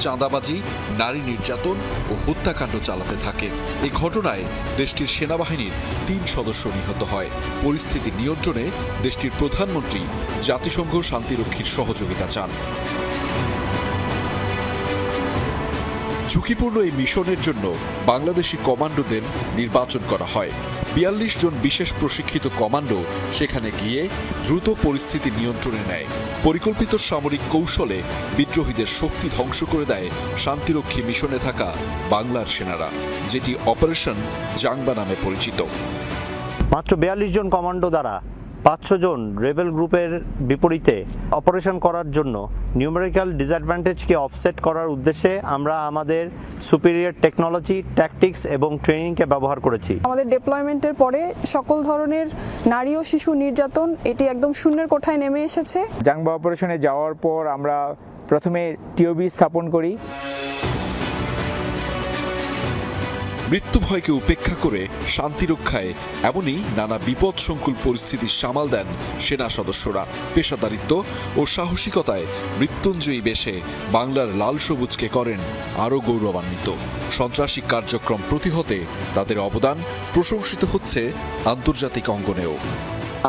চাঁদাবাজি, নারী নির্যাতন ও হত্যাকাণ্ড চালাতে থাকে। এই ঘটনায় দেশটির সেনাবাহিনীর তিন সদস্য নিহত হয়। পরিস্থিতি নিয়ন্ত্রণে দেশটির প্রধানমন্ত্রী জাতিসংঘ শান্তিরক্ষীর সহযোগিতা চান। ঝুঁকিপূর্ণ এই মিশনের জন্য বাংলাদেশি কমান্ডোদের নির্বাচন করা হয়। বিয়াল্লিশ জন বিশেষ প্রশিক্ষিত কমান্ডো সেখানে গিয়ে দ্রুত পরিস্থিতি নিয়ন্ত্রণে নেয়। পরিকল্পিত সামরিক কৌশলে বিদ্রোহীদের শক্তি ধ্বংস করে দেয় শান্তিরক্ষী মিশনে থাকা বাংলার সেনারা, যেটি অপারেশন জাংবা নামে পরিচিত। মাত্র বিয়াল্লিশ জন কমান্ডো দ্বারা পাঁচশো জন রেবেল গ্রুপের বিপরীতে অপারেশন করার জন্য নিউমেরিক্যাল ডিসঅ্যাডভান্টেজকে অফসেট করার উদ্দেশ্যে আমরা আমাদের সুপিরিয়র টেকনোলজি ট্যাকটিক্স এবং ট্রেনিংকে ব্যবহার করেছি। আমাদের ডেপ্লয়মেন্টের পরে সকল ধরনের নারী ও শিশু নির্যাতন এটি একদম শূন্যের কোঠায় নেমে এসেছে। জাংবা অপারেশনে যাওয়ার পর আমরা প্রথমে টিওবি স্থাপন করি। মৃত্যু ভয়কে উপেক্ষা করে শান্তি রক্ষায় এমনই নানা বিপদসংকুল পরিস্থিতি সামাল দেন সেনা সদস্যরা। পেশাদারিত্ব ও সাহসিকতায় মৃত্যুঞ্জয়ী বেশে বাংলার লাল সবুজকে করেন আরও গৌরবান্বিত। সন্ত্রাসী কার্যক্রম প্রতিহতে তাদের অবদান প্রশংসিত হচ্ছে আন্তর্জাতিক অঙ্গনেও।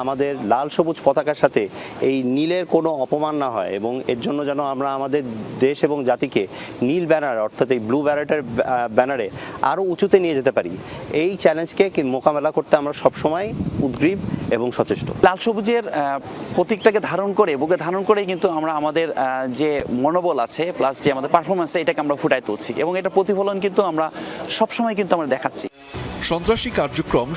আমাদের লাল সবুজ পতাকার সাথে এই নীলের কোনো অপমান না হয় এবং এর জন্য যেন আমরা আমাদের দেশ এবং জাতিকে নীল ব্যানার অর্থাৎ এই ব্লু ব্যানারের ব্যানারে আরও উঁচুতে নিয়ে যেতে পারি। এই চ্যালেঞ্জকে কি মোকাবেলা করতে আমরা সবসময় উদ্গ্রীব এবং সচেষ্ট। লাল সবুজের প্রতীকটাকে ধারণ করে বুকে ধারণ করে কিন্তু আমরা আমাদের যে মনোবল আছে প্লাস যে আমাদের পারফরমেন্স এটাকে আমরা ফুটাই তুলছি এবং এটা প্রতিফলন কিন্তু আমরা সবসময় কিন্তু আমরা দেখাচ্ছি। সন্ত্রাসী কার্যক্রম